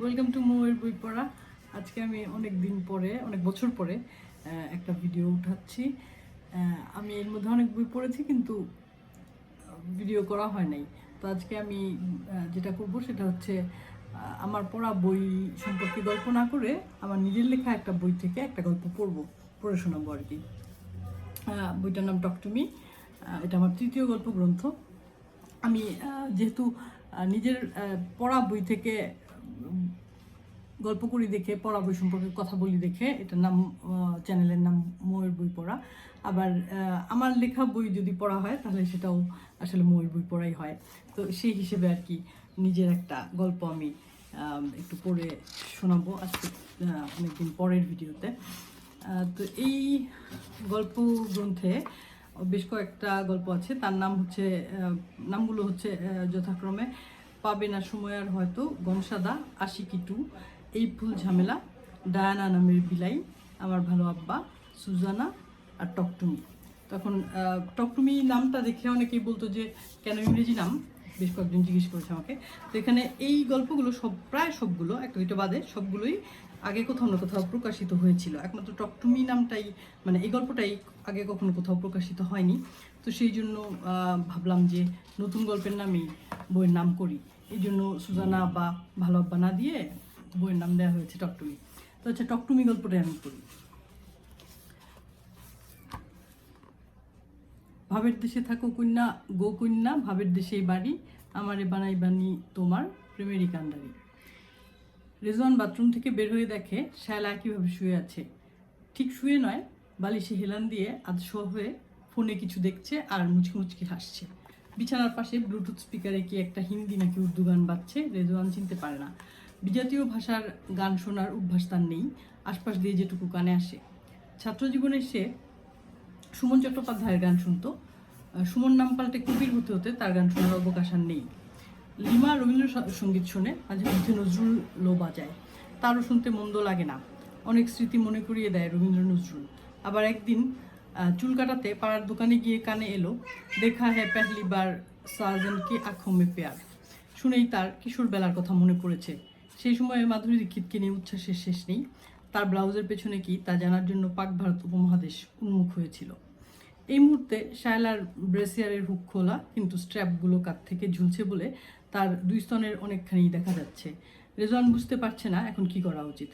Welcome to মোয়ের বই পড়া আজকে আমি অনেক দিন পরে, অনেক বছর পরে একটা ভিডিও উঠাচ্ছি। আমি এর মধ্যে অনেক বই পড়েছি কিন্তু ভিডিও করা হয় নাই। তো আজকে আমি যেটা করব সেটা হচ্ছে আমার পড়া বই সম্পর্কে গল্প না করে আমার নিজের লেখা একটা বই থেকে একটা গল্প পড়ব, পড়ে শোনাবো আর কি। বইটার নাম টকটুমি এটা আমার তৃতীয় গল্প গ্রন্থ। আমি যেহেতু নিজের পড়া বই থেকে গল্প করি দেখে, পড়া বই সম্পর্কে কথা বলি দেখে। এটার নাম চ্যানেলের নাম ময়ের বই পড়া। আবার আমার লেখা বই যদি পড়া হয়, তাহলে সেটাও আসলে ময়ের বই পড়াই হয়। তো সেই হিসেবে আর কি নিজের একটা গল্প আমি একটু পড়ে শোনাবো আজকে অনেকদিন পরের ভিডিওতে। তো এই গল্প গ্রন্থে বেশ কয়েকটা গল্প আছে। তার নাম হচ্ছে নামগুলো হচ্ছে যথাক্রমে পাবে না সময় আর হয়তো গমসাদা আশিকি টু এই ফুল ঝামেলা, ডায়ানা নামের বিলাই, আমার ভালো আব্বা, সুজানা আর টকটুমি। তখন টকটুমি নামটা দেখে অনেকেই বলতো যে, কেন ইংরেজি নাম? বেশ কয়েকজন জিজ্ঞেস করেছে আমাকে। তো এখানে এই গল্পগুলো সব, প্রায় সবগুলো, একটা দুইটা বাদে, সবগুলোই আগে কোথাও না কোথাও প্রকাশিত হয়েছিল। একমাত্র টকটুমি নামটাই মানে এই গল্পটাই আগে কখনো কোথাও প্রকাশিত হয়নি। তো সেই জন্য ভাবলাম যে নতুন গল্পের নামই বইয়ের নাম করি। এই জন্য সুজানা বা ভালো আব্বা না দিয়ে বইয়ের নাম দেওয়া হয়েছে টকটুমি তো আচ্ছা টকটুমি গল্পটাই আমি করি। ভাবের দেশে থাকো কন্যা, গো কন্যা, ভাবের দেশেই বাড়ি, আমারে বানাই বানি তোমার প্রেমেরই কান্ডারি। রেজওয়ান বাথরুম থেকে বের হয়ে দেখে শ্যালা কীভাবে শুয়ে আছে। ঠিক শুয়ে নয়, বালিশে হেলান দিয়ে আধশোয়া হয়ে ফোনে কিছু দেখছে আর মুচকি মুচকি হাসছে। বিছানার পাশে ব্লুটুথ স্পিকারে কি একটা হিন্দি নাকি উর্দু গান বাজছে, রেজওয়ান চিনতে পারে না। বিজাতীয় ভাষার গান শোনার অভ্যাস তার নেই, আশপাশ দিয়ে যেটুকু কানে আসে। ছাত্র জীবনে সে সুমন চট্টোপাধ্যায়ের গান শুনত। সুমন নাম পাল্টে কবির হতে হতে তার গান শোনার অবকাশ আর নেই। লিমা রবীন্দ্র স- সংগীত শোনে, মাঝে মধ্যে নজরুল লো বাজায়। তারও শুনতে মন্দ লাগে না। অনেক স্মৃতি মনে করিয়ে দেয় রবীন্দ্র নজরুল। আবার একদিন চুল কাটাতে পাড়ার দোকানে গিয়ে কানে এলো, দেখা হ্যাঁ পেহলি বার সাজন কি আঁখোं में প্যার। শুনেই তার কিশোর বেলার কথা মনে পড়েছে। সেই সময়ে মাধুরী দীক্ষিতকে নিয়ে উচ্ছ্বাসের শেষ নেই। তার ব্লাউজের পেছনে কি তা জানার জন্য পাক ভারত উপমহাদেশ উন্মুখ হয়েছিল। এই মুহূর্তে শায়লার ব্রেসিয়ারের হুক খোলা, কিন্তু স্ট্র্যাপগুলো কাত থেকে ঝুলছে বলে তার দুই স্তনের অনেকখানি দেখা যাচ্ছে। রেজওয়ান বুঝতে পারছে না এখন কি করা উচিত।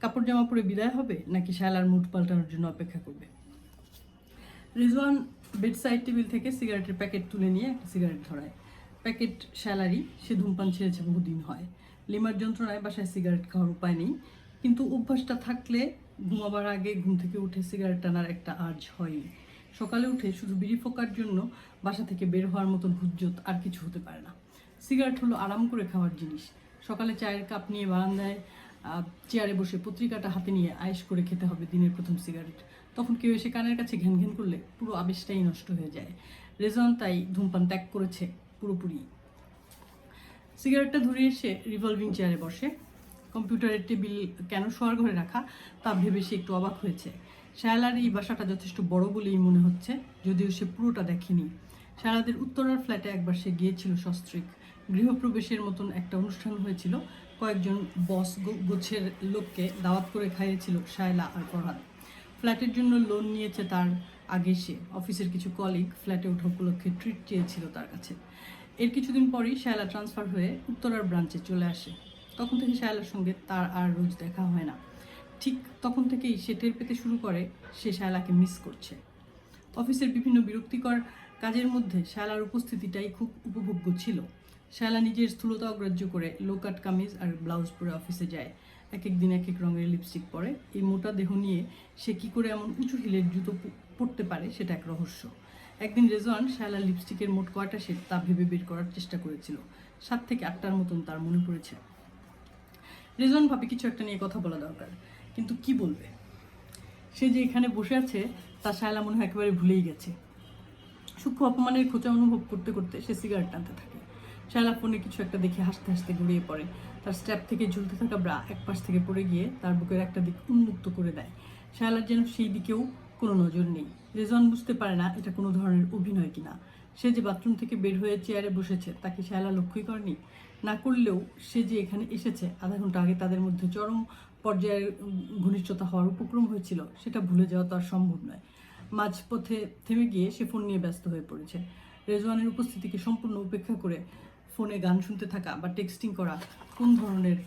কাপড় জামা পরে বিদায় হবে, নাকি শায়লার মুড পাল্টানোর জন্য অপেক্ষা করবে? রিজওয়ান বেড সাইড টেবিল থেকে সিগারেটের প্যাকেট তুলে নিয়ে একটা সিগারেট ধরায়। প্যাকেট স্যালারি সে ধূমপান ছেড়েছে, বহুদিন হয়। লিমার যন্ত্রণায় বাসায় সিগারেট খাওয়ার উপায় নেই। কিন্তু অভ্যাসটা থাকলে ঘুমাবার আগে ঘুম থেকে উঠে সিগারেট টানার একটা আর্জ হয়ই। সকালে উঠে শুধু বিড়ি ফোকার জন্য বাসা থেকে বের হওয়ার মতন হুজ্জত আর কিছু হতে পারে না। সিগারেট হলো আরাম করে খাওয়ার জিনিস। সকালে চায়ের কাপ নিয়ে বারান্দায় চেয়ারে বসে পত্রিকাটা হাতে নিয়ে আয়েস করে খেতে হবে দিনের প্রথম সিগারেট তখন কেউ এসে কানের কাছে ঘ্যান ঘ্যান করলে পুরো আবেশটাই নষ্ট হয়ে যায়। রেজন তাই ধূমপান ত্যাগ করেছে পুরোপুরি। সিগারেটটা ধরে এসে রিভলভিং চেয়ারে বসে। কম্পিউটারের টেবিল কেন শোয়ার ঘরে রাখা তা ভেবে সে একটু অবাক হয়েছে। শায়লার এই বাসাটা যথেষ্ট বড় বলেই মনে হচ্ছে, যদিও সে পুরোটা দেখেনি। শায়লাদের উত্তরার ফ্ল্যাটে একবার সে গিয়েছিল সস্ত্রিক। গৃহপ্রবেশের মতন একটা অনুষ্ঠান হয়েছিল। কয়েকজন বস গোছের লোককে দাওয়াত করে খাইয়েছিল শায়লা আর ফরহাদ। ফ্ল্যাটের জন্য লোন নিয়েছে তার আগে সে। অফিসের কিছু কলিগ ফ্ল্যাটে ওঠা উপলক্ষে ট্রিট চেয়েছিল তার কাছে। এর কিছুদিন পরেই শায়লা ট্রান্সফার হয়ে উত্তরার ব্রাঞ্চে চলে আসে। তখন থেকে শায়লার সঙ্গে তার আর রোজ দেখা হয় না। ঠিক তখন থেকেই সে টের পেতে শুরু করে, সে শায়লাকে মিস করছে। অফিসের বিভিন্ন বিরক্তিকর কাজের মধ্যে শায়লার উপস্থিতিটাই খুব উপভোগ্য ছিল। শায়লা নিজের স্থূলতা অগ্রাহ্য করে লো কাট কামিজ আর ব্লাউজ পরে অফিসে যায়। এক এক দিন এক এক রঙের লিপস্টিক পরে। এই মোটা দেহ নিয়ে সে কি করে এমন উঁচু হিলের জুতো প- পরতে পারে সেটা এক রহস্য। একদিন রেজওয়ান শায়লা লিপস্টিকের মোট কয়টা শেড তা ভেবে বের করার চেষ্টা করেছিল। সাত থেকে আটটার মতন তার মনে পড়েছে। রেজওয়ান ভাবে, কিছু একটা নিয়ে কথা বলা দরকার। কিন্তু কি বলবে? সে যে এখানে বসে আছে, তা শায়লা মনে হয় একেবারে ভুলেই গেছে। সূক্ষ্ম অপমানের খোঁচা অনুভব করতে করতে সে সিগারেট টানতে থাকে। শায়লা ফোনে কিছু একটা দেখে হাসতে হাসতে গড়িয়ে পড়ে। তার স্ট্র্যাপ থেকে ঝুলতে থাকা ব্রা এক পাশ থেকে পড়ে গিয়ে তার বুকের একটা দিক উন্মুক্ত করে দেয়। শায়লার যেন সেই দিকেও কোনো নজর নেই। রেজন বুঝতে পারে না এটা কোনো ধরনের অভিনয় কিনা। সে যে বাথরুম থেকে বের হয়ে চেয়ারে বসেছে, তাকে শায়লা লক্ষ্যই করেনি। না করলেও সে যে এখানে এসেছে, আধা ঘণ্টা আগে তাদের মধ্যে চরম পর্যায়ের ঘনিষ্ঠতা হওয়ার উপক্রম হয়েছিল, সেটা ভুলে যাওয়া তো আর সম্ভব নয়। মাঝপথে থেমে গিয়ে সে ফোন নিয়ে ব্যস্ত হয়ে পড়েছে। রেজওয়ানের উপস্থিতিকে সম্পূর্ণ উপেক্ষা করে ফোনে গান শুনতে থাকা বা টেক্সটিং করা কোন ধরনের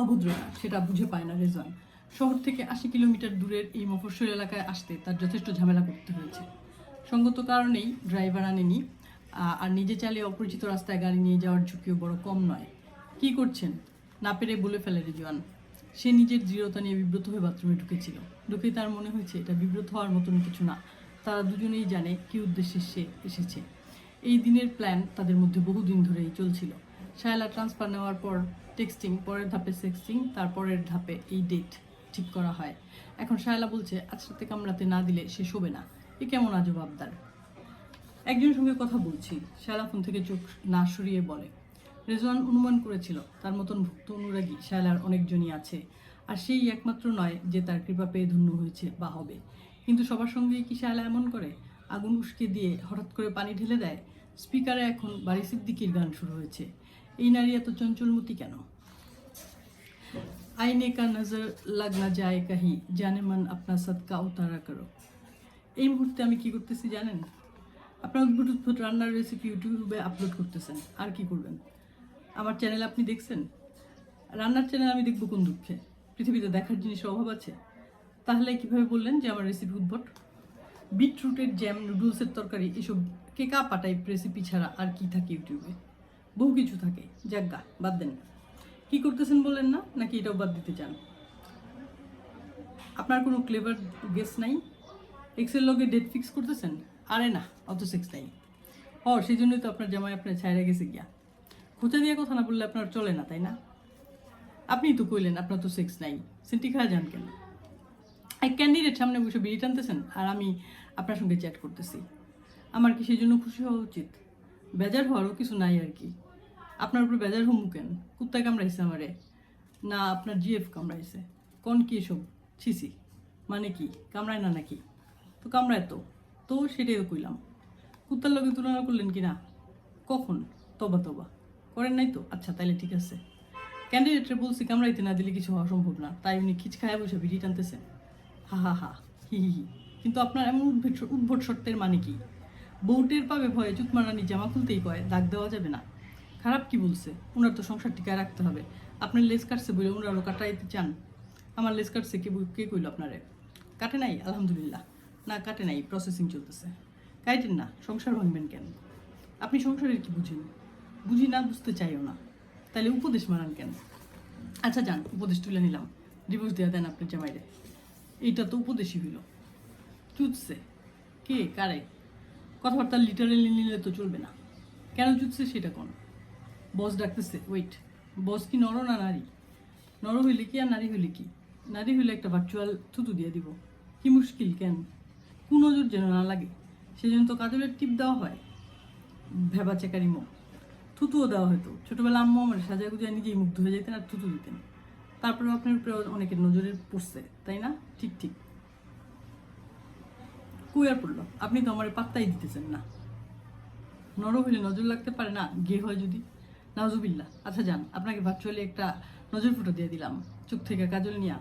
অভদ্রতা, সেটা বুঝে পায় না রেজওয়ান শহর থেকে আশি কিলোমিটার দূরের এই মফস্বল এলাকায় আসতে তার যথেষ্ট ঝামেলা করতে হয়েছে। সঙ্গত কারণেই ড্রাইভার আনেনি আর নিজে চালিয়ে অপরিচিত রাস্তায় গাড়ি নিয়ে যাওয়ার ঝুঁকিও বড় কম নয়। কি করছেন? না পেরে বলে ফেলে রেজওয়ান। সে নিজের দৃঢ়তা নিয়ে বিব্রত হয়ে বাথরুমে ঢুকেছিল। ঢুকে তার মনে হয়েছে, এটা বিব্রত হওয়ার মতন কিছু না। তারা দুজনেই জানে কি উদ্দেশ্যে সে এসেছে। এই দিনের প্ল্যান তাদের মধ্যে বহুদিন ধরেই চলছিল। শায়লা ট্রান্সফার নেওয়ার পর টেক্সটিং পরের ধাপে সেক্সটিং তারপরের ধাপে এই ডেট ঠিক করা হয়। এখন শায়লা বলছে, আজ রাতে কামড়াতে না দিলে সে শোবে না। এ কেমন আজব আবদার? একজনের সঙ্গে কথা বলছি। শায়লা ফোন থেকে চোখ না সরিয়ে বলে, রেজওয়ান অনুমান করেছিল, তার মতন ভুক্ত অনুরাগী শায়লার অনেকজনই আছে। আর সেই একমাত্র নয় যে তার কৃপা পেয়ে ধন্য হয়েছে বা হবে। কিন্তু সবার সঙ্গেই কি শায়লা এমন করে? আগুন উস্কে দিয়ে হঠাৎ করে পানি ঢেলে দেয়, স্পিকারে এখন বাড়ি সিদ্দিকির গান শুরু হয়েছে। এই নারী এত চঞ্চলমতি কেন? আইনে কা নজর লাগ না যায় কাহি, জানে মন আপনা সদকা উতারা করো। এই মুহূর্তে আমি কি করতেছি জানেন? আপনার উদ্ভুট উদ্ভুট রান্নার রেসিপি ইউটিউবে আপলোড করতেছেন, আর কি করবেন? আমার চ্যানেল আপনি দেখছেন? রান্নার চ্যানেল আমি দেখব কোন দুঃখে। পৃথিবীতে দেখার জিনিসের অভাব আছে। তাহলে কীভাবে বললেন যে আমার রেসিপি উদ্ভট? বিটরুটের জ্যাম, নুডলসের তরকারি, এসব কেকা পাটাই রেসিপি ছাড়া আর কি থাকে ইউটিউবে? বহু কিছু থাকে। যাজ্ঞা বাদ দেন। কি করতেছেন বললেন না? নাকি এটাও বাদ দিতে চান? আপনার কোনো ক্লেভার গেস নাই? এক্সেল লগে ডেট ফিক্স করতেছেন? আরে না অত সেক্স নাই ও সেই জন্যই তো আপনার জামাই আপনার ছায়রা গেছে গিয়া। খোঁচা দিয়ে কথা না বললে আপনার চলে না, তাই না? আপনিই তো কইলেন আপনার তো সেক্স নাই। সেন্টি খাওয়া যান কেন? এক ক্যান্ডিডেট সামনে বসে বিড়ি টানতেছেন আর আমি আপনার সঙ্গে চ্যাট করতেছি। আমার কি সেই জন্য খুশি হওয়া উচিত? বেজার হওয়ারও কিছু নাই আর কি। আপনার উপরে বেজার হমু কেন? কুত্তায় কামড়াইছে আমারে। না, আপনার জিএফ কামড়াইছে। কোন কি এসব? ছিসি মানে কি? কামড়ায় না নাকি? তো কামড়ায় তো। তো সেটাই কইলাম। কুত্তার লগে তুলনা করলেন কি না? কখন? তবা তবা। করেন নাই তো? আচ্ছা তাইলে ঠিক আছে। ক্যান্ডিডেটরে বলছি কামড়াইতে না দিলে কিছু হওয়া সম্ভব না। তাই উনি খিচ খায়া বসে বিড়ি টানতেছেন। হা হা হা, হি হি কিন্তু আপনার এমন উদ্ভট উদ্ভট শর্তের মানে কি? বউটের পাবে ভয়ে চুতমারানি জামা খুলতেই কয়, দাগ দেওয়া যাবে না। খারাপ কি বলছে? ওনার তো সংসার টিকায় রাখতে হবে। আপনার লেস কাটছে বলে ওনারও কাটাইতে চান? আমার লেস কাটছে কে কে কইল আপনারে? কাটে নাই? আলহামদুলিল্লাহ। না, কাটে নাই প্রসেসিং চলতেছে। কাইটেন না, সংসার ভাঙবেন কেন? আপনি সংসারের কি বুঝেন? বুঝি না, বুঝতে চাইও না। তাহলে উপদেশ মারান কেন? আচ্ছা যান উপদেশ তুলে নিলাম। ডিভোর্স দেওয়া দেন আপনার জামাইরে। এইটা তো উপদেশই হইল। চুতছে। কে? কারে? কথাবার্তা লিটারেলি নিলে তো চলবে না। কেন চুতছে সেটা কোন? বস ডাকতেছে ওয়েট বস কি নর না নারী? নর হইলে কি আর নারী হইলে কি? নারী হইলে একটা ভার্চুয়াল থুতু দিয়ে দিব। কি মুশকিল কেন? কুনজর যেন না লাগে। সেজন্য তো কাজলের টিপ দেওয়া হয়। ভেবা চেকারি মুখ থুতুও দেওয়া হতো ছোটবেলা আম্মু আমার সাজা গুজা নিজেই মুগ্ধ হয়ে যেতেন আর থুতু দিতেন। তারপরে আপনার উপরে অনেকের নজরে পড়ছে তাই না ঠিক ঠিক কই আর পড়লো আপনি তো আমার পাত্তাই দিতেছেন না নর হইলে নজর লাগতে পারে না গে হয় যদি নাজুবিল্লা আচ্ছা যান আপনাকে ভার্চুয়ালি একটা নজর ফুটো দিয়ে দিলাম চোখ থেকে কাজল নিয়া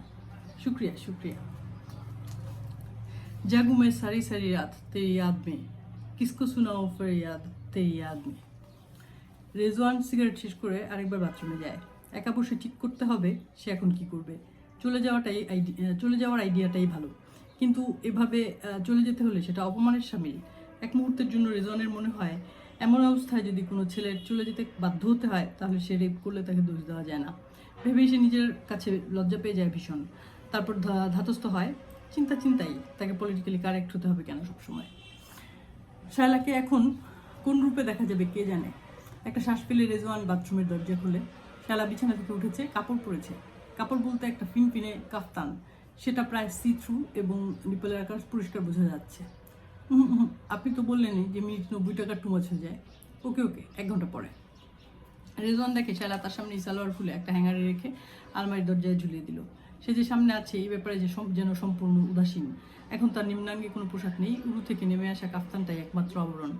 শুক্রিয়া শুক্রিয়া जागू मैं सारी सारी रात तेरी याद में किसको सुनाओ फिर याद तेरी याद में রেজওয়ান সিগারেট শেষ করে আরেকবার বাথরুমে যায় একা বসে ঠিক করতে হবে, সে এখন কি করবে? চলে যাওয়াটাই চলে যাওয়ার আইডিয়াটাই ভালো। কিন্তু এভাবে চলে যেতে হলে সেটা অপমানের সামিল। এক মুহূর্তের জন্য রেজওয়ানের মনে হয়, এমন অবস্থায় যদি কোনো ছেলের চলে যেতে বাধ্য হতে হয়, তাহলে সে রেপ করলে তাকে দোষ দেওয়া যায় না। ভেবেই সে নিজের কাছে লজ্জা পেয়ে যায় ভীষণ। তারপর ধাতস্থ হয়। চিন্তা চিন্তাই তাকে পলিটিক্যালি কারেক্ট হতে হবে কেন সবসময়? শায়লাকে এখন কোন রূপে দেখা যাবে কে জানে? একটা শ্বাস পেলে রেজওয়ান বাথরুমের দরজা খুলে। শায়লা বিছানা থেকে উঠেছে, কাপড় পরেছে। কাপড় বলতে একটা ফিনফিনে কাফতান। সেটা প্রায় সি থ্রু এবং নিপলের আকাশ পরিষ্কার বোঝা যাচ্ছে। আপনি তো বললেনই যে মিনিট নব্বই টাকা টু মাছ হয়ে যায়। ওকে ওকে, এক ঘণ্টা পরে। রেজওয়ান দেখে শালা তার সামনে সালোয়ার খুলে একটা হ্যাঙ্গারে রেখে আলমারির দরজায় ঝুলিয়ে দিল। সে যে সামনে আছে, এই ব্যাপারে যে যেন সম্পূর্ণ উদাসীন। এখন তার নিম্নাঙ্গে কোনো পোশাক নেই। উরু থেকে নেমে আসা কাফতানটাই একমাত্র আবরণ।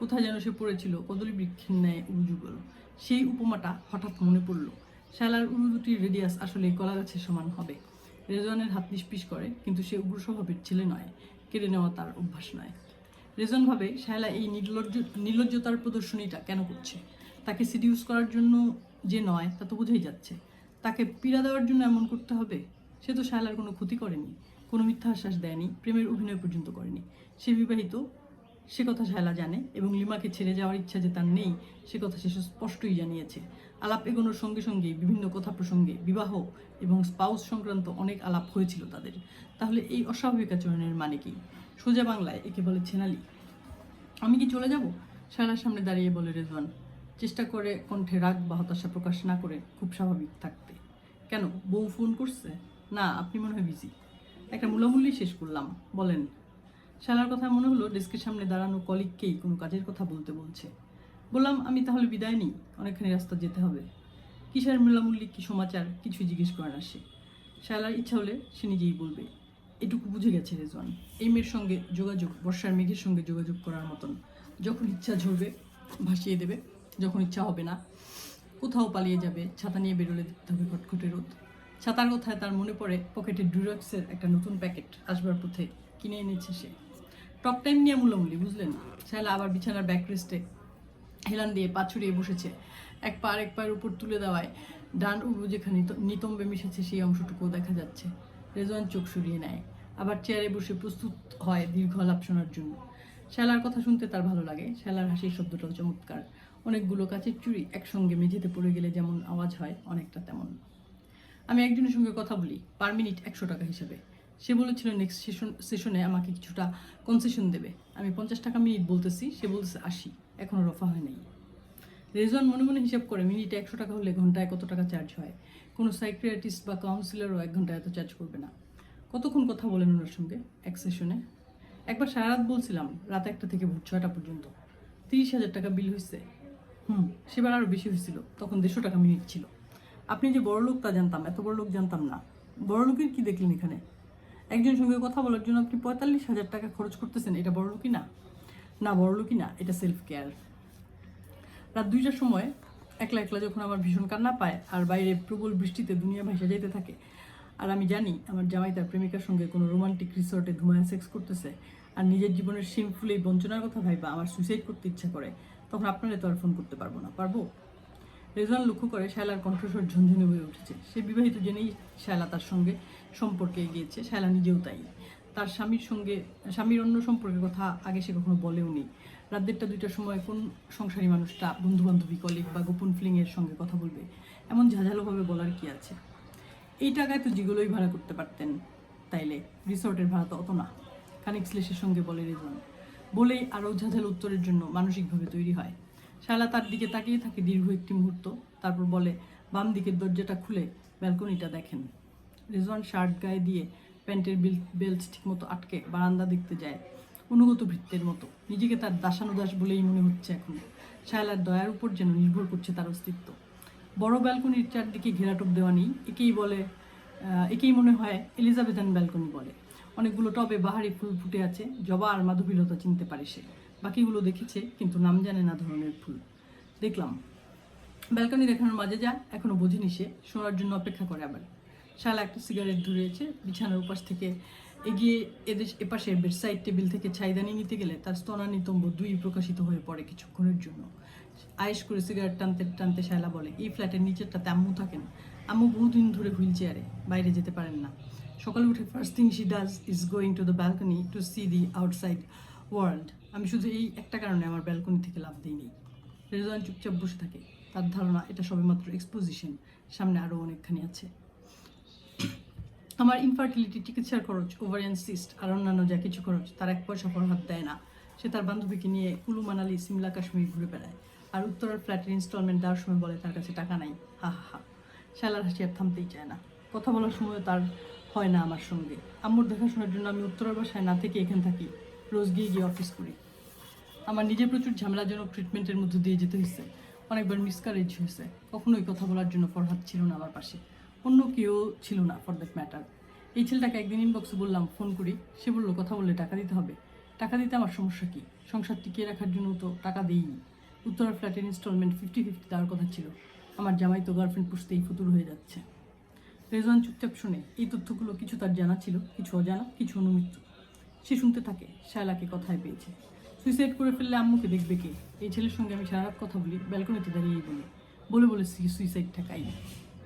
কোথায় যেন সে পড়েছিল কদলী বৃক্ষের ন্যায় উজুগল সেই উপমাটা হঠাৎ মনে পড়ল। শ্যালার উরু দুটির রেডিয়াস আসলে কলা গাছের সমান হবে। রেজওয়ানের হাত নিষ্পিস করে, কিন্তু সে উগ্র স্বভাবের ছেলে নয়, কেড়ে নেওয়া তার অভ্যাস নয়। রেজন ভাবে শায়লা এই নির্লজ্জ, নির্লজ্জতার প্রদর্শনীটা কেন করছে? তাকে সিডিউস করার জন্য যে নয়, তা তো বোঝাই যাচ্ছে। তাকে পীড়া দেওয়ার জন্য এমন করতে হবে? সে তো শায়লার কোনো ক্ষতি করেনি, কোনো মিথ্যা আশ্বাস দেয়নি, প্রেমের অভিনয় পর্যন্ত করেনি। সে বিবাহিত সে কথা শায়লা জানে এবং লিমাকে ছেড়ে যাওয়ার ইচ্ছা যে তার নেই, সে কথা সে স্পষ্টই জানিয়েছে। আলাপ এগোনোর সঙ্গে সঙ্গে বিভিন্ন কথা প্রসঙ্গে বিবাহ এবং স্পাউস সংক্রান্ত অনেক আলাপ হয়েছিল তাদের। তাহলে এই অস্বাভাবিক আচরণের মানে কি? সোজা বাংলায় একে বলে ছেনালি। আমি কি চলে যাব? শায়লার সামনে দাঁড়িয়ে বলে রেজওয়ান, চেষ্টা করে কণ্ঠে রাগ বা হতাশা প্রকাশ না করে খুব স্বাভাবিক থাকতে। কেন? বউ ফোন করছে? না, আপনি মনে হয় বিজি একটা মূলামূল্যই শেষ করলাম। বলেন শালার কথা মনে হলো ডেস্কের সামনে দাঁড়ানো কলিগকেই কোনো কাজের কথা বলতে বলছে। বললাম, আমি তাহলে বিদায় নিই, অনেকখানি রাস্তা যেতে হবে। কিসের মূলামূল্যি কি সমাচার কিছু জিজ্ঞেস করে না সে শালার ইচ্ছা হলে সে নিজেই বলবে, এটুকু বুঝে গেছে রেজওয়ান, এই মেয়ের সঙ্গে যোগাযোগ, বর্ষার মেঘের সঙ্গে যোগাযোগ করার মতন। যখন ইচ্ছা ঝরবে, ভাসিয়ে দেবে, যখন ইচ্ছা হবে না, কোথাও পালিয়ে যাবে, ছাতা নিয়ে বেরোলে দেখতে হবে খটখটে রোদ। ছাতার কথায় তার মনে পড়ে পকেটে ডুরক্সের একটা নতুন প্যাকেট, আসবার পথে কিনে এনেছে সে। টক টাইম নিয়ে মূল্যমূল্য, বুঝলেন? শায়লা আবার বিছানার ব্যাক রেস্টে হেলান দিয়ে পা ছড়িয়ে বসেছে। এক পা এক পায়ের উপর তুলে দেওয়ায় ডান উবু যেখানে নিত- নিতম্বে মিশেছে সেই অংশটুকুও দেখা যাচ্ছে। রেজওয়ান চোখ সরিয়ে নেয়। আবার চেয়ারে বসে প্রস্তুত হয় দীর্ঘ আলাপ শোনার জন্য। শ্যালার কথা শুনতে তার ভালো লাগে। শ্যালার হাসির শব্দটাও চমৎকার। অনেকগুলো কাচের চুড়ি একসঙ্গে মেঝেতে পড়ে গেলে যেমন আওয়াজ হয়, অনেকটা তেমন। আমি একজনের সঙ্গে কথা বলি, পার মিনিট একশো টাকা হিসেবে। সে বলেছিল নেক্সট সেশন সেশনে আমাকে কিছুটা কনসেশন দেবে। আমি পঞ্চাশ টাকা মিনিট বলতেছি, সে বলতেছে আশি। এখনও রফা হয় নাই। রেজওয়ান মনে মনে হিসাব করে মিনিটে একশো টাকা হলে ঘন্টায় কত টাকা চার্জ হয়? কোনো সাইক্রিয়াটিস্ট বা কাউন্সিলরও এক ঘন্টায় এত চার্জ করবে না। কতক্ষণ কথা বলেন ওনার সঙ্গে এক সেশনে একবার সারা রাত বলছিলাম, রাত একটা থেকে ভোর ছয়টা পর্যন্ত। তিরিশ হাজার টাকা বিল হয়েছে হুম, সেবার আরও বেশি হয়েছিল তখন দেড়শো টাকা মিনিট ছিল। আপনি যে বড় লোক তা জানতাম, এত বড় লোক জানতাম না। বড় লোকের কি দেখলেন এখানে? একজনের সঙ্গে কথা বলার জন্য আপনি পঁয়তাল্লিশ হাজার টাকা খরচ করতেছেন, এটা বড় লোকই না? না, বড় লোকই না, এটা সেলফ কেয়ার রাত দুইটার সময় একলা একলা যখন আমার ভীষণ কান্না পায় আর বাইরে প্রবল বৃষ্টিতে দুনিয়া ভাসা যেতে থাকে, আর আমি জানি আমার জামাই তার প্রেমিকার সঙ্গে কোনো রোমান্টিক রিসর্টে ধুমায় সেক্স করতেছে আর নিজের জীবনের সিমফুল এই বঞ্চনার কথা ভাইবা আমার সুইসাইড করতে ইচ্ছা করে, তখন আপনারা তো আর ফোন করতে পারব না, পারব? রেজওয়ান লক্ষ্য করে শায়লার কণ্ঠস্বর ঝনঝনে হয়ে উঠেছে। সে বিবাহিত জেনেই শায়লা তার সঙ্গে সম্পর্কে এগিয়েছে। শায়লা নিজেও তাই। তার স্বামীর সঙ্গে, স্বামীর অন্য সম্পর্কের কথা আগে সে কখনো বলেও নি। রাত দেড়টা দুইটার সময় কোন সংসারী মানুষটা বন্ধু বান্ধবী কলিগ বা গোপন ফিলিংয়ের সঙ্গে কথা বলবে? এমন ঝাঝালোভাবে বলার কি আছে? এই টাকায় তো যেগুলোই ভাড়া করতে পারতেন তাইলে। রিসর্টের ভাড়া তো অত না। খানিক শ্লেষের সঙ্গে বলে রেজন। বলেই আরও ঝাঝাল উত্তরের জন্য মানসিকভাবে তৈরি হয়। শালা তার দিকে তাকিয়ে থাকে দীর্ঘ একটি মুহূর্ত। তারপর বলে, বাম দিকের দরজাটা খুলে ব্যালকনিটা দেখেন। রেজওয়ান শার্ট গায়ে দিয়ে প্যান্টের বেল্ট ঠিকমতো আটকে বারান্দা দেখতে যায়, অনুগত ভৃত্যের মতো। নিজেকে তার দাসানুদাস বলেই মনে হচ্ছে এখন। শায়লার দয়ার উপর যেন নির্ভর করছে তার অস্তিত্ব। বড় ব্যালকনির চারদিকে ঘেরাটোপ দেওয়া নেই। একেই বলে একেই মনে হয় এলিজাবেথান ব্যালকনি বলে। অনেকগুলো টবে বাহারি ফুল ফুটে আছে, জবা আর মাধবীলতা চিনতে পারে সে। বাকিগুলো দেখেছে, কিন্তু নাম জানে না ধরনের ফুল। দেখলাম। ব্যালকনি দেখানোর মাঝে যা, এখনও বোঝেনি সে। শোনার জন্য অপেক্ষা করে আবার। শালা একটা সিগারেট ধরিয়েছে বিছানার উপাস থেকে এগিয়ে এদেশ এপাশে বেডসাইড টেবিল থেকে ছাইদানি নিতে গেলে তার স্তনা নিতম্ব দুই প্রকাশিত হয়ে পড়ে কিছুক্ষণের জন্য। আয়েস করে সিগারেট টানতে টানতে শায়লা বলে, এই ফ্ল্যাটের নিচেরটাতে আম্মু থাকেন। আম্মু বহুদিন ধরে হুইল চেয়ারে, বাইরে যেতে পারেন না। সকালে উঠে first thing she does is going to the balcony to see the outside world. আমি শুধু এই একটা কারণে আমার ব্যালকনি থেকে লাভ দিইনি। রেজওয়ান চুপচাপ বসে থাকে। তার ধারণা, এটা সবেমাত্র এক্সপোজিশন সামনে আরও অনেকখানি আছে। আমার ইনফার্টিলিটি চিকিৎসার খরচ ওভারিয়ান সিস্ট আর অন্যান্য যা কিছু খরচ, তার এক পয়সা হাত দেয় না। সে তার বান্ধবীকে নিয়ে কুলু মানালি সিমলা কাশ্মীর ঘুরে বেড়ায়। আর উত্তরার ফ্ল্যাটের ইনস্টলমেন্ট দেওয়ার সময় বলে তার কাছে টাকা নাই। হা হা হা। শালার হাসি আর থামতেই চায় না। কথা বলার সময় তার হয় না আমার সঙ্গে। আম্মুর দেখাশোনার জন্য আমি উত্তরার বাসায় না থেকে এখানে থাকি। রোজ গিয়ে গিয়ে অফিস করি। আমার নিজে প্রচুর ঝামেলাজনক ট্রিটমেন্টের মধ্যে দিয়ে যেতে হয়েছে অনেকবার মিসকারেজ হয়েছে কখনোই কথা বলার জন্য ফরহাদ ছিল না আমার পাশে। অন্য কেউ ছিল না ফর দ্যাট ম্যাটার এই ছেলেটাকে একদিন ইনবক্সে বললাম, ফোন করি। সে বলল, কথা বললে টাকা দিতে হবে। টাকা দিতে আমার সমস্যা কী? সংসার টিকিয়ে রাখার জন্য তো টাকা দিইনি। উত্তরা ফ্ল্যাটের ইনস্টলমেন্ট ফিফটি ফিফটি দেওয়ার কথা ছিল। আমার জামাই তো গার্লফ্রেন্ড পুষতেই ফুতুর হয়ে যাচ্ছে। রেজওয়ান চুপচাপ শুনে এই তথ্যগুলো কিছু তার জানা ছিল, কিছু অজানা, কিছু অনুমিত। সে শুনতে থাকে শায়লাকে কথায় পেয়েছে। সুইসাইড করে ফেললে আম্মুকে দেখবে কে? এই ছেলের সঙ্গে আমি সারা রাত কথা বলি ব্যালকনিতে দাঁড়িয়েই বলি। বলে বলে সুইসাইড ঠেকাই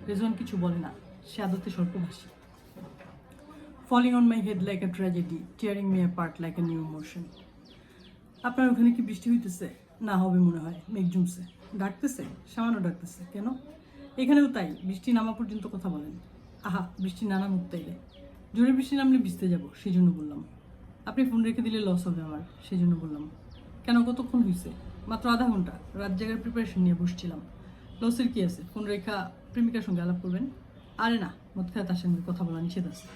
রেজওয়ান কিছু বলে না, সে আদতে স্বল্পভাষী falling on my head like a tragedy tearing me part like a new emotion আপনার ওখানে কি বৃষ্টি হইতেছে? না হবে মনে হয়, মেঘ জমছে। ডাকতেছে? সামান্য ডাকতেছে, কেন? এখানেও তাই, বৃষ্টি নামা পর্যন্ত কথা বলেন। আহা, বৃষ্টি নানা মুখ তাইলে। জোরে বৃষ্টি নামলে ভিজতে যাব সেই জন্য বললাম। আপনি ফোন রেখে দিলে লস হবে আমার সেই জন্য বললাম। কেন? কতক্ষণ হয়েছে মাত্র আধা ঘণ্টা। রাত জায়গার প্রিপারেশন নিয়ে বসছিলাম। লসের কি আছে? ফোন রেখা প্রেমিকার সঙ্গে আলাপ করবেন? আরে না, মদ খায় তার সঙ্গে কথা বলা নিষেধ আছে।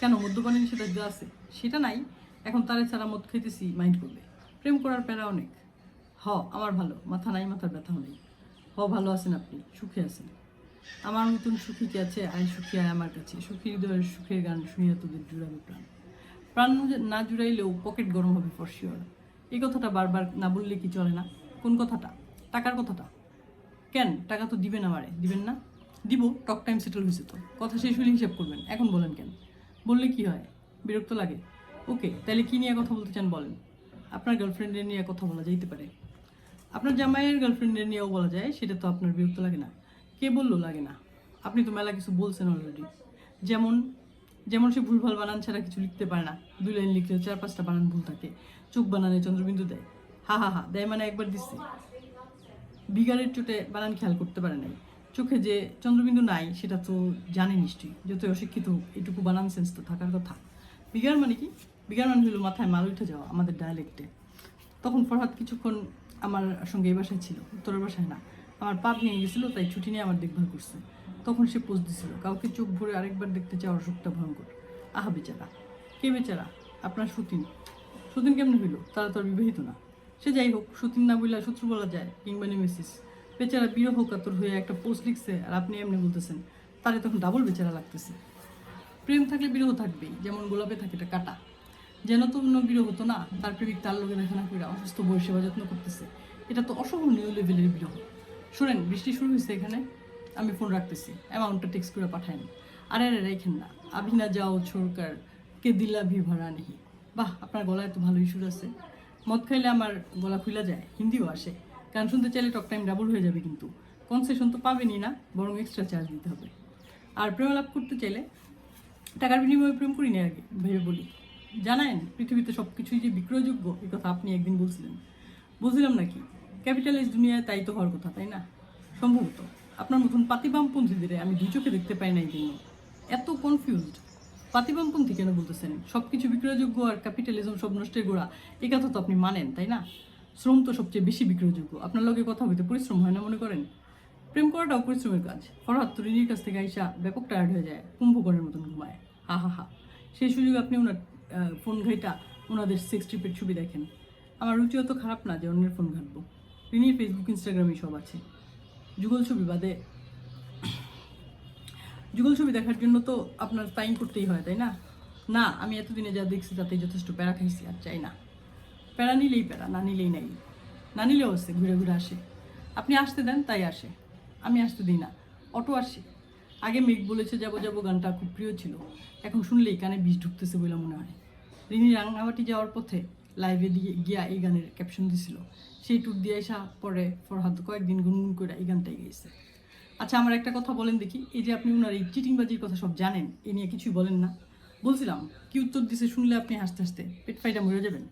কেন? মদ্যপানে নিষেধাজ্ঞা আছে। সেটা নাই। এখন তারে ছাড়া মদ খাইতেছি মাইন্ড করবে। প্রেম করার প্যারা অনেক। হ, আমার ভালো। মাথা নাই, মাথার ব্যথাও নেই। হ, ভালো আছেন আপনি, সুখে আছেন। আমার মতন সুখী কি আছে? আয় সুখী আয় আমার কাছে। সুখী হৃদয়ের সুখের গান শুনিয়া তোদের জুড়াবে প্রাণ। প্রাণ না জুড়াইলেও পকেট গরম হবে ফর শিওর এই কথাটা বারবার না বললে কি চলে না? কোন কথাটা? টাকার কথাটা? কেন? টাকা তো দিবেন আমারে। দিবেন না? দিব টক টাইম সেটেল হয়েছে তো। কথা শেষ হলে হিসাব করবেন। এখন বলেন কেন? বললে কি হয়? বিরক্ত লাগে। ওকে তাহলে কী নিয়ে কথা বলতে চান বলেন? আপনার গার্লফ্রেন্ডের নিয়ে কথা বলা যাইতে পারে। আপনার জামাইয়ের গার্লফ্রেন্ডের নিয়েও বলা যায়, সেটা তো আপনার বিরক্ত লাগে না। কে বলল লাগে না? আপনি তো মেলা কিছু বলছেন অলরেডি যেমন যেমন সে ভুলভাল বানান ছাড়া কিছু লিখতে পারে না। দুই লাইন লিখলেও চার পাঁচটা বানান ভুল থাকে। চোখ বানানে চন্দ্রবিন্দু দেয়। হা হা হা, দেয় মানে একবার দিচ্ছে। বিগারের চোটে বানান খেয়াল করতে পারে নাই। চোখে যে চন্দ্রবিন্দু নাই, সেটা তো জানে নিশ্চয়ই। যতই অশিক্ষিত হোক এটুকু বানান সেন্স তো থাকার কথা। বিগার মানে কি? বিগার মানে হলো মাথায় মাল উঠে যাওয়া, আমাদের ডায়ালেক্টে তখন ফরহাদ কিছুক্ষণ আমার সঙ্গে এই বাসায় ছিল, উত্তরের বাসায় না। আমার পাপ নিয়ে গেছিল, তাই ছুটি নিয়ে আমার দেখভাল করছে। তখন সে পোজ দিছিল, কাউকে চোখ ভরে আরেকবার দেখতে চাওয়ার শোকটা ভয়ঙ্কর। আহা বেচারা, কে বেচারা? আপনার সতীন। সতীন কেমন হইল? তারা তো আর বিবাহিত না। সে যাই হোক, সুতিন না বললে শত্রু বলা যায়, কিংবা নেমেসিস। বেচারা বিরহ কাতর হয়ে একটা পোস্ট লিখছে, আর আপনি এমনি বলতেছেন, তারে তখন ডাবল বেচারা লাগতেছে। প্রেম থাকলে বিরহ থাকবেই, যেমন গোলাপে থাকে এটা কাটা। যেন তো অন্য বিরহ হতো না, তার প্রেমিক তার লোকে দেখা না করে অসুস্থ বয়স সেবা যত্ন করতেছে। এটা তো অসহনীয় লেভেলের বিরহ। শোনেন, বৃষ্টি শুরু হয়েছে এখানে, আমি ফোন রাখতেছি। অ্যামাউন্টটা টেক্সট করে পাঠাইনি। আরে আরে রেখেন না। আভি না যাও ছোড়কার কে দিলা ভি ভরা নেহি। বাহ, আপনার গলায় তো ভালোই সুর আছে। মদ খাইলে আমার গলা খুলে যায়। হিন্দিও আসে। গান শুনতে চাইলে টক টাইম ডাবল হয়ে যাবে কিন্তু। কনসেশন তো পাবেনই না, বরং এক্সট্রা চার্জ দিতে হবে। আর প্রেম লাভ করতে চাইলে টাকার বিনিময়ে প্রেম করি না আগে, ভেবে বলি। জানেন, পৃথিবীতে সব কিছুই যে বিক্রয়যোগ্য এই কথা আপনি একদিন বলছিলেন। বুঝলাম নাকি? ক্যাপিটালাইজ দুনিয়ায় তাই তো হওয়ার কথা, তাই না? সম্ভবত। আপনার মতন পাতিবামপন্থীদের আমি দুই চোখে দেখতে পাই না এই জন্য এত কনফিউজড পাতিবামপন্থী কেন বলতেছেন? সব কিছু বিক্রয়যোগ্য আর ক্যাপিটালিজম সব নষ্টের গোড়া। এই কথা তো আপনি মানেন, তাই না? শ্রম তো সবচেয়ে বেশি বিক্রয়যোগ্য। আপনার লগে কথা হইতে পরিশ্রম হয় না, মনে করেন? প্রেম করাটাও পরিশ্রমের কাজ। ফরহাদ তো রিনির কাছ থেকে আইসা ব্যাপক টায়ার্ড হয়ে যায়, কুম্ভকর্ণের মতন ঘুমায়। হা হা হা। সেই সুযোগে আপনি ওনার ফোন ঘাইটা, ওনাদের সেক্স ট্রিপের ছবি দেখেন। আমার রুচিও তো খারাপ না যে অন্যের ফোন ঘাটবো। রিনির ফেসবুক ইনস্টাগ্রামে সব আছে। যুগল ছবি বাদে যুগল ছবি দেখার জন্য তো আপনার টাইম করতেই হয়, তাই না? না, আমি এতদিনে যা দেখছি তাতে যথেষ্ট প্যারা খাইছি, আর চাই না। প্যারা নিলেই প্যারা, না নিলেই নাই। না নিলেও আসে ঘুরে ঘুরে আসে। আপনি আসতে দেন, তাই আসে। আমি আসতে দিই না। অটো আসে। আগে মেঘ বলেছে, যাব যাব গানটা খুব প্রিয় ছিল। এখন শুনলেই কানে বিষ ঢুকতেছে বলে মনে হয়। রিনি রাঙামাটি যাওয়ার পথে লাইভে দিয়ে গিয়া এই গানের ক্যাপশন দিছিল। সেই ট্যুর দিয়ে আসা পরে ফরহাদ কয়েকদিন গুনগুন করে এই গানটাই গিয়েছে আচ্ছা আমার একটা কথা বলেন দেখি। এই যে আপনি ওনার এই চিটিংবাজির কথা সব জানেন, এ নিয়ে কিছুই বলেন না। বলছিলাম, কি উত্তর দিছে শুনলে আপনি হাসতে হাসতে? পেট ফাইটা মরে যাবেন।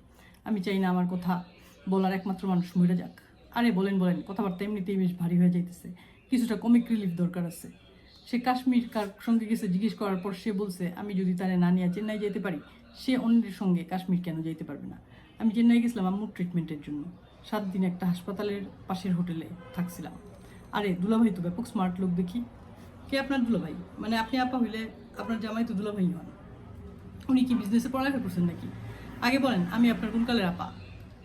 আমি চাই না আমার কথা বলার একমাত্র মানুষ মরে যাক। আরে, বলেন বলেন, কথাবার্তা এমনিতেই বেশ ভারী হয়ে যাইতেছে। কিছুটা কমিক রিলিফ দরকার আছে। সে কাশ্মীর কার সঙ্গে গেছে জিজ্ঞেস করার পর সে বলছে, আমি যদি তারে না নিয়ে চেন্নাই যেতে পারি, সে অন্যের সঙ্গে কাশ্মীর কেন যেতে পারবে না? আমি চেন্নাই গেছিলাম আম্মুর ট্রিটমেন্টের জন্য, সাত দিন একটা হাসপাতালের পাশের হোটেলে থাকছিলাম। আরে, দুলাভাই তো ব্যাপক স্মার্ট লোক দেখি। কে আপনার দুলাভাই? মানে আপনি আপা হইলে আপনার জামাই তো দুলাভাই হন। উনি কি বিজনেসে পড়ালেখা করছেন নাকি? আগে বলেন, আমি আপনার কোন কালের আপা?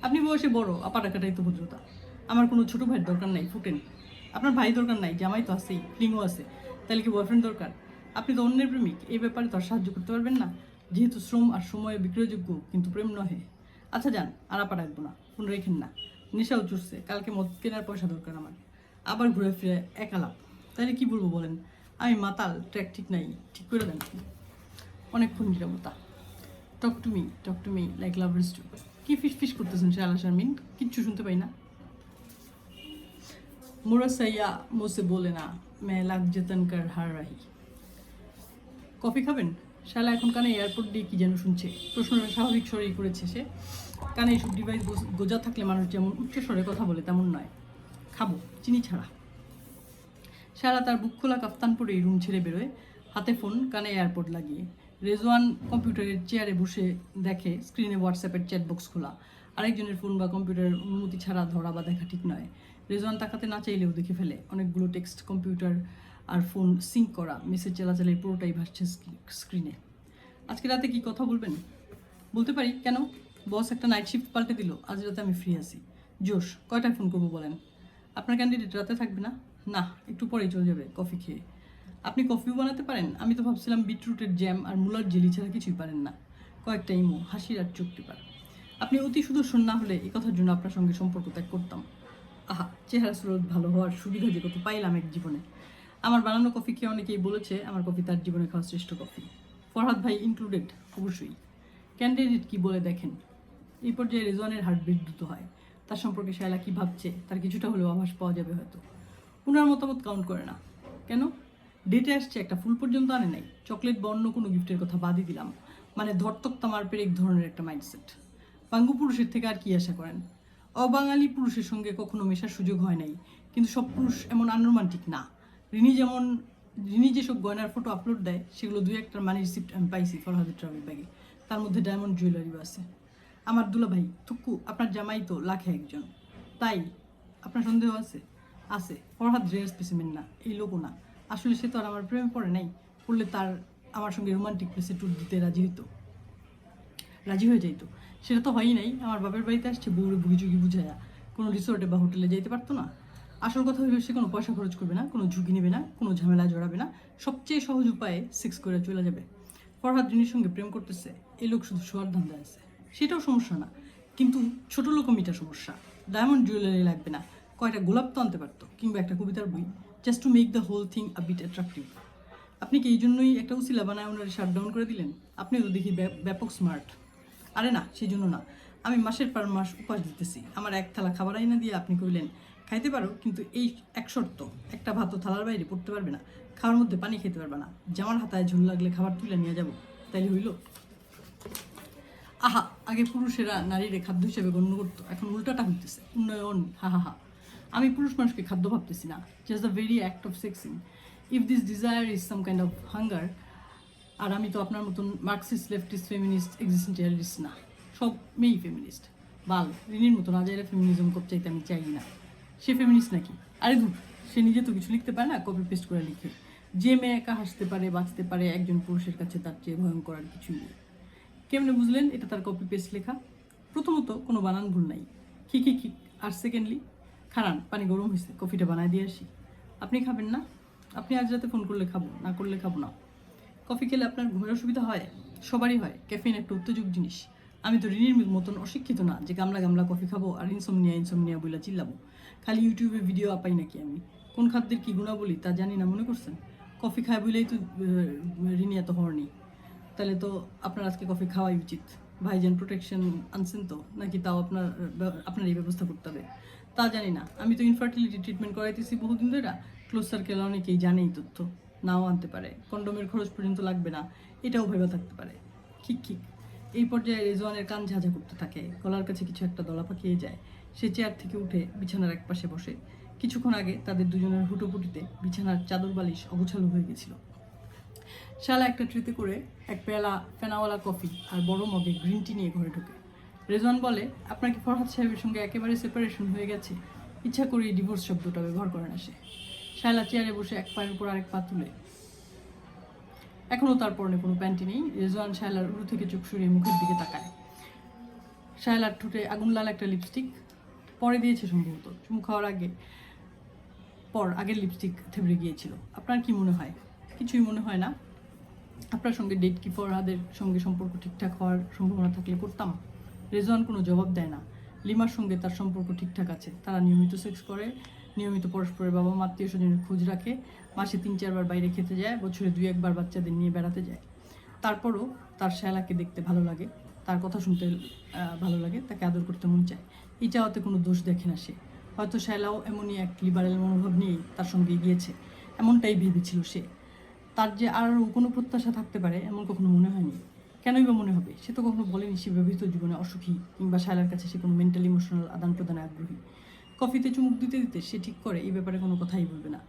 আপনি বয়সে বড় আপা ডাকাটাই তো ভদ্রতা। আমার কোনো ছোটো ভাইয়ের দরকার নাই, ফুটেন। আপনার ভাই দরকার নাই, জামাই তো আছেই ফ্লিংও আছে। তাহলে কি বয়ফ্রেন্ড দরকার? আপনি তো অন্যের প্রেমিক, এই ব্যাপারে তো আর সাহায্য করতে পারবেন না। যেহেতু শ্রম আর সময় বিক্রয়যোগ্য, কিন্তু প্রেম নহে। আচ্ছা যান, আর আপা রাখব না, ফোন রেখেন না। নেশাও চড়ছে কালকে মদ কেনার পয়সা দরকার আমার। আবার ঘুরে ফিরে একালাপ তাহলে কি বলব বলেন? আমি মাতাল, ট্র্যাক ঠিক নাই, ঠিক করে দেন অনেকক্ষণ নিরবতা talk to me talk to me like lovers to কী ফিস ফিস করতেছেন শালা শারমিন? কিচ্ছু শুনতে পাই না। মোরা সাইয়া মোসে বলে না, মে লাগ জতন কর হার রাহি। কফি খাবেন? শালা এখন কানে এয়ারপোর্ট দিয়ে কি যেন শুনছে। প্রশ্নটা স্বাভাবিক স্বরেই করেছে সে। কানে এইসব ডিভাইস গোজা থাকলে মানুষ যেমন উচ্চ স্বরে কথা বলে তেমন নয়। খাব, চিনি ছাড়া। সারা তার বুক খোলা কাফতান পরেই রুম ছেড়ে বেরোয়। হাতে ফোন কানে এয়ারপোর্ট লাগিয়ে। রেজওয়ান কম্পিউটারের চেয়ারে বসে দেখে স্ক্রিনে হোয়াটসঅ্যাপের চ্যাট বক্স খোলা। আরেকজনের ফোন বা কম্পিউটারের অনুমতি ছাড়া ধরা বা দেখা ঠিক নয়। রেজওয়ান তাকাতে না চাইলেও দেখে ফেলে। অনেকগুলো টেক্সট কম্পিউটার আর ফোন সিঙ্ক করা, মেসেজ চালাচালির পুরোটাই ভাসছে স্ক্রিনে আজকে রাতে কি কথা বলবেন? বলতে পারি, কেন? বস একটা নাইট শিফট পাল্টে দিল, আজ রাতে আমি ফ্রি আছি। জোশ, কয়টায় ফোন করব বলেন? আপনার ক্যান্ডিডেট রাতে থাকবে না? না, একটু পরেই চলে যাবে কফি খেয়ে। আপনি কফিও বানাতে পারেন, আমি তো ভাবছিলাম বিটরুটের জ্যাম আর মুলার জেলি ছাড়া কিছুই পারেন না। কয়েকটা ইমো হাসির আর চুক্তি পার। আপনি অতি সুদর্শন না হলে এই কথার জন্য আপনার সঙ্গে সম্পর্ক ত্যাগ করতাম। আহা, চেহারা স্রোত ভালো হওয়ার সুবিধা যে কত পাইলাম এক জীবনে। আমার বানানো কফি খেয়ে অনেকেই বলেছে আমার কফি তার জীবনে খাওয়া শ্রেষ্ঠ কফি। ফরহাদ ভাই ইনক্লুডেড অবশ্যই। ক্যান্ডিডেট কি বলে দেখেন? এই পর্যায়ে রেজওয়ানের হার্টবিট দ্রুত হয়। তার সম্পর্কে শায়লা কি ভাবছে, তার কিছুটা হলেও আভাস পাওয়া যাবে হয়তো। উনার মতামত কাউন্ট করে না। কেন? ডেটে আসছে, একটা ফুল পর্যন্ত আনে নাই। চকলেট বা অন্য কোনো গিফটের কথা বাদই দিলাম। মানে ধর্তক তামার পেরেক ধরনের একটা মাইন্ডসেট বাঙ্গু পুরুষের থেকে আর কি আশা করেন? অবাঙালি পুরুষের সঙ্গে কখনো মেশার সুযোগ হয় নাই। কিন্তু সব পুরুষ এমন আনরোমান্টিক না। রিনি যেমন, রিনি যেসব গয়নার ফটো আপলোড দেয়, সেগুলো দুই একটা মানি রিসিপ্ট আমি পাইছি ফরহাদের ট্রাভেল ব্যাগে তার মধ্যে ডায়মন্ড জুয়েলারিও আছে। আমার দুলা ভাই থুক্কু আপনার জামাই তো লাখে একজন। তাই আপনার সন্দেহ আছে? আছে। ফরহাদ রেয়ার স্পেসিমেন না, এই লোকও না। আসলে সে তো আর আমার প্রেমে পড়ে নাই। পড়লে তার, আমার সঙ্গে রোমান্টিক প্লেসে ট্যুর দিতে রাজি হতো রাজি হয়ে যাইতো। সেটা তো হয়ই নাই। আমার বাপের বাড়িতে আসছে বউরে বুগিচুগি বুঝায়া। কোনো রিসোর্টে বা হোটেলে যেতে পারতো না। আসল কথা হলো সে কোনো পয়সা খরচ করবে না, কোনো ঝুঁকি নেবে না, কোনো ঝামেলা জড়াবে না। সবচেয়ে সহজ উপায়ে সেক্স করে চলে যাবে। ফরহাদ রিনির সঙ্গে প্রেম করতেছে এই লোক শুধু শোয়ার ধান্দা আছে। সেটাও সমস্যা না, কিন্তু ছোট লোকমিটা সমস্যা। ডায়মন্ড জুয়েলারি লাগবে না, কয়টা গোলাপ তো আনতে পারতো, কিংবা একটা কবিতার বই just to make the whole thing a bit attractive আপনি কি এই জন্যই একটা উসিলা বানায় ওনার শাট ডাউন করে দিলেন? আপনি তো দেখি ব্যাপক স্মার্ট আরে না, সেই জন্য না। আমি মাসের পর মাস উপাস দিতেছি। আমার এক থালা খাবার আইনা দিয়ে আপনি কইলেন খাইতে পারো, কিন্তু এই এক শর্ত, একটা ভাত তো থালার বাইরে পড়তে পারবে না, খাওয়ার মধ্যে পানি খেতে পারবে না। জামার হাতায় ঝুল লাগলে খাবার তুলে নিয়ে যাব তাই হইল। আহা, আগে পুরুষেরা নারীরে খাদ্য হিসেবে গণ্য করতো, এখন উল্টাটা হইতেছে, উন্নয়ন, হা হা হা। আমি পুরুষ মানুষকে খাদ্য ভাবতেছি না just the very act of sexing if this desire is some kind of hunger আর আমি তো আপনার মতন মার্কসিস্ট লেফটিস্ট ফেমিনিস্ট এক্সিস্টেন্টিয়ালিস্ট না, সব মেয়েই ফেমিনিস্ট বাল রিনির মতন আজাইরা ফেমিনিজম করতে চাইতে আমি চাই না। সে ফেমিনিস্ট নাকি? আরে দূর সে নিজে তো কিছু লিখতে পারে না কপি পেস্ট করে লিখে। যে মেয়ে একা হাসতে পারে, বাঁচতে পারে, একজন পুরুষের কাছে তার চেয়ে ভয়ঙ্কর আর কিছুই নেই। কেমনে বুঝলেন এটা তার কপি পেস্ট লেখা? প্রথমত কোনো বানান ভুল নাই। কি কি কি? আর সেকেন্ডলি খারান, পানি গরম হয়েছে কফিটা বানায় দিয়ে আসি। আপনি খাবেন না? আপনি আজ রাতে ফোন করলে খাব, না করলে খাব না। কফি খেলে আপনার ঘুমের অসুবিধা হয়? সবারই হয়। ক্যাফিন একটা উত্তেজক জিনিস। আমি তো রিনির মতন অশিক্ষিত না যে গামলা গামলা কফি খাব আর ইনসোমনিয়া ইনসোমনিয়া বইলা চিল্লাবো। খালি ইউটিউবে ভিডিও আপাই নাকি আমি? কোন খাদ্যের কি গুণাবলী তা জানি না, মনে করছেন? কফি খায় বলেই তো রিনি এত হরনি তাহলে তো আপনার আজকে কফি খাওয়াই উচিত। ভাইজান প্রোটেকশন আনছেন তো? নাকি তাও আপনার আপনার এই ব্যবস্থা করতে হবে? তা জানি না। আমি তো ইনফার্টিলিটি ট্রিটমেন্ট করাইতেছি বহুদিন ধরে ক্লোজ সার্কেল অনেকেই জানে এই তথ্য। নাও আনতে পারে। কন্ডোমের খরচ পর্যন্ত লাগবে না। এটাও ভেবে থাকতে পারে। ঠিক ঠিক। এই পর্যায়ে রেজওয়ানের কান ঝাঁঝা করতে থাকে। গলার কাছে কিছু একটা দলা পাকিয়ে যায়। সে চেয়ার থেকে উঠে বিছানার এক পাশে বসে। কিছুক্ষণ আগে তাদের দুজনের হুটোপুটিতে বিছানার চাদর বালিশ অগোছালো হয়ে গেছিল। শালা একটা ট্রিতে করে এক পেয়ালা ফেনাওয়ালা কফি আর বড় মগে গ্রিন টি নিয়ে ঘরে ঢোকে। রেজওয়ান বলে, আপনার কি ফরহাদ সাহেবের সঙ্গে একেবারে সেপারেশন হয়ে গেছে? ইচ্ছা করে ডিভোর্স শব্দটা ব্যবহার করে না সে। শায়লা চেয়ারে বসে এক পায়ের উপর আরেক পা তুলে এখনও তার পরনে কোনো প্যান্টি নেই। রেজওয়ান শায়লার উরু থেকে চোখ সরিয়ে মুখের দিকে তাকায়। শায়লার ঠোঁটে আগুন লাল একটা লিপস্টিক পরে দিয়েছে সম্ভবত। চুমু খাওয়ার আগে, পর আগের লিপস্টিক থেবড়ে গিয়েছিল। আপনার কি মনে হয়? কিছুই মনে হয় না? আপনার সঙ্গে ডেট কি ফরহাদের সঙ্গে সম্পর্ক ঠিকঠাক হওয়ার সম্ভাবনা থাকলে করতাম? রেজওয়ান কোনো জবাব দেয় না। লিমার সঙ্গে তার সম্পর্ক ঠিকঠাক আছে। তারা নিয়মিত সেক্স করে। নিয়মিত পরস্পরের বাবা মা আত্মীয় স্বজনের খোঁজ রাখে, মাসে তিন, চারবার বাইরে খেতে যায়, বছরে দুই, একবার বাচ্চাদের নিয়ে বেড়াতে যায়। তারপরও তার শ্যালাকে দেখতে ভালো লাগে, তার কথা শুনতে ভালো লাগে, তাকে আদর করতে মন চায়। এই চাওয়াতে কোনো দোষ দেখে না সে। হয়তো শ্যালাও এমনই এক লিবারেল মনোভাব নিয়েই তার সঙ্গে গিয়েছে এমনটাই ভেবেছিল সে। তার যে আরও কোনো প্রত্যাশা থাকতে পারে, এমন কখনো মনে হয়নি। কেনই বা মনে হবে? সে তো কখনো বলেনি সে ব্যবহৃত জীবনে অসুখী, কিংবা শায়লার কাছে সে কোনো মেন্টাল ইমোশনাল আদান প্রদানে আগ্রহী। কফিতে চুমুক দিতে দিতে সে ঠিক করে, এই ব্যাপারে কোনো কথাই বলবে না।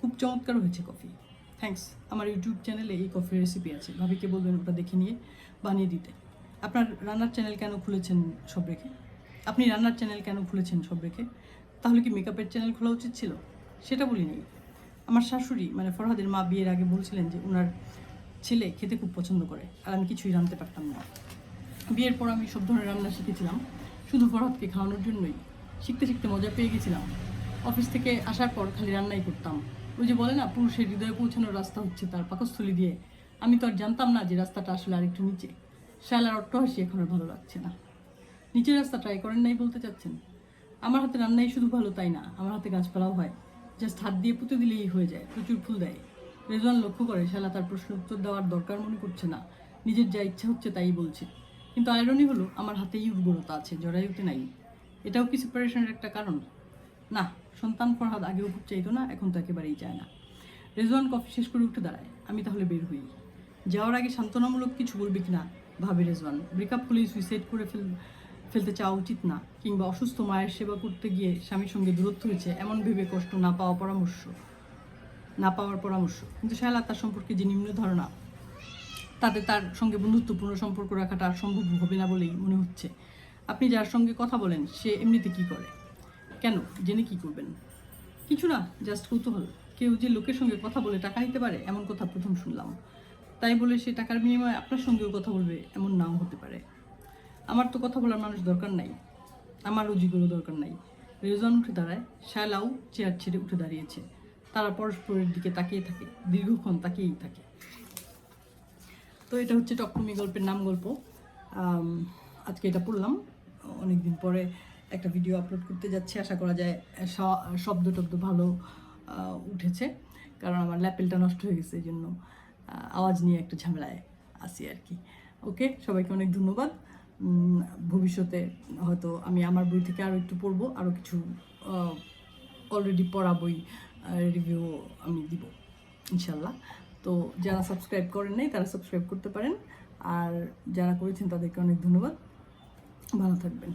খুব চমৎকার হয়েছে কফি। থ্যাঙ্কস আমার ইউটিউব চ্যানেলে এই কফির রেসিপি আছে। ভাবিকে বলবেন ওটা দেখে নিয়ে বানিয়ে দিতে। আপনার রান্নার চ্যানেল কেন খুলেছেন সব রেখে? আপনি রান্নার চ্যানেল কেন খুলেছেন সব রেখে? তাহলে কি মেকআপের চ্যানেল খোলা উচিত ছিল? সেটা বলিনি। আমার শাশুড়ি মানে ফরহাদের মা বিয়ের আগে বলছিলেন যে ওনার ছেলে খেতে খুব পছন্দ করে, আর আমি কিছুই রাঁধতে পারতাম না। বিয়ের পর আমি সব ধরনের রান্না শিখেছিলাম। শুধু ফরহাদকে খাওয়ানোর জন্যই শিখতে শিখতে মজা পেয়ে গেছিলাম। অফিস থেকে আসার পর খালি রান্নাই করতাম। ওই যে বলে না, পুরুষের হৃদয়ে পৌঁছানোর রাস্তা হচ্ছে তার পাকস্থলী দিয়ে। আমি তো আর জানতাম না যে রাস্তাটা আসলে আরেকটু নিচে। শালার অট্টহাসি এখন আর ভালো লাগছে না। নিচের রাস্তা ট্রাই করেন নাই বলতে চাচ্ছেন? আমার হাতে রান্নাই শুধু ভালো তাই না, আমার হাতে গাছপালাও হয়। জাস্ট হাত দিয়ে পুঁতে দিলেই হয়ে যায়, প্রচুর ফুল দেয়। রেজওয়ান লক্ষ্য করে শালা তার প্রশ্ন উত্তর দেওয়ার দরকার মনে করছে না। নিজের যা ইচ্ছা হচ্ছে তাই বলছে। কিন্তু আয়রনি হলো, আমার হাতেই উর্বরতা আছে, জরায়ুতে নাই। এটাও কি সেপারেশনের একটা কারণ? না, সন্তান ফরহাদ আগেও খুব চাইতো না, এখন তো একেবারেই চায় না। রেজওয়ান কফি শেষ করে উঠে দাঁড়ায়, আমি তাহলে বের হই। যাওয়ার আগে সান্ত্বনামূলক কিছু বলবি কিনা? ভাবে রেজওয়ান ব্রেকআপ হলেই সুইসাইড করে ফেল, ফেলতে চাওয়া উচিত না, কিংবা অসুস্থ মায়ের সেবা করতে গিয়ে স্বামীর সঙ্গে দূরত্ব হয়েছে এমন ভেবে কষ্ট না পাওয়া পরামর্শ। না পাওয়ার পরামর্শ। কিন্তু শায়লা তার সম্পর্কে যে নিম্ন ধারণা, তাতে তার সঙ্গে বন্ধুত্বপূর্ণ সম্পর্ক রাখাটা সম্ভব হবে না বলেই মনে হচ্ছে। আপনি যার সঙ্গে কথা বলেন, সে এমনিতে কি করে? কেন? জেনে কি করবেন? কিছু না জাস্ট কৌতূহল। কেউ যে লোকের সঙ্গে কথা বলে টাকা নিতে পারে, এমন কথা প্রথম শুনলাম। তাই বলে সে টাকার বিনিময়ে আপনার সঙ্গেও কথা বলবে, এমন নাও হতে পারে। আমার তো কথা বলার মানুষ দরকার নাই। আমার রুজিগুলো দরকার নাই। রেজন উঠে দাঁড়ায় শ্যালাও চেয়ার ছেড়ে উঠে দাঁড়িয়েছে। তারা পরস্পরের দিকে তাকিয়ে থাকে, দীর্ঘক্ষণ তাকিয়েই থাকে। তো এটা হচ্ছে টকটুমি গল্পের নাম গল্প আজকে এটা পড়লাম। অনেকদিন পরে একটা ভিডিও আপলোড করতে যাচ্ছি। আশা করা যায় শব্দ টব্দ ভালো উঠেছে। কারণ আমার ল্যাপেলটা নষ্ট হয়ে গেছে এই জন্য আওয়াজ নিয়ে একটু ঝামেলায় আসি আর কি। ওকে, সবাইকে অনেক ধন্যবাদ। ভবিষ্যতে হয়তো আমি আমার বই থেকে আরও একটু পড়ব আরও কিছু অলরেডি পড়া বই রিভিউ আমি দিব, ইনশাল্লাহ। তো যারা সাবস্ক্রাইব করেন নাই, তারা সাবস্ক্রাইব করতে পারেন। আর যারা করেছেন, তাদেরকে অনেক ধন্যবাদ। ভালো থাকবেন।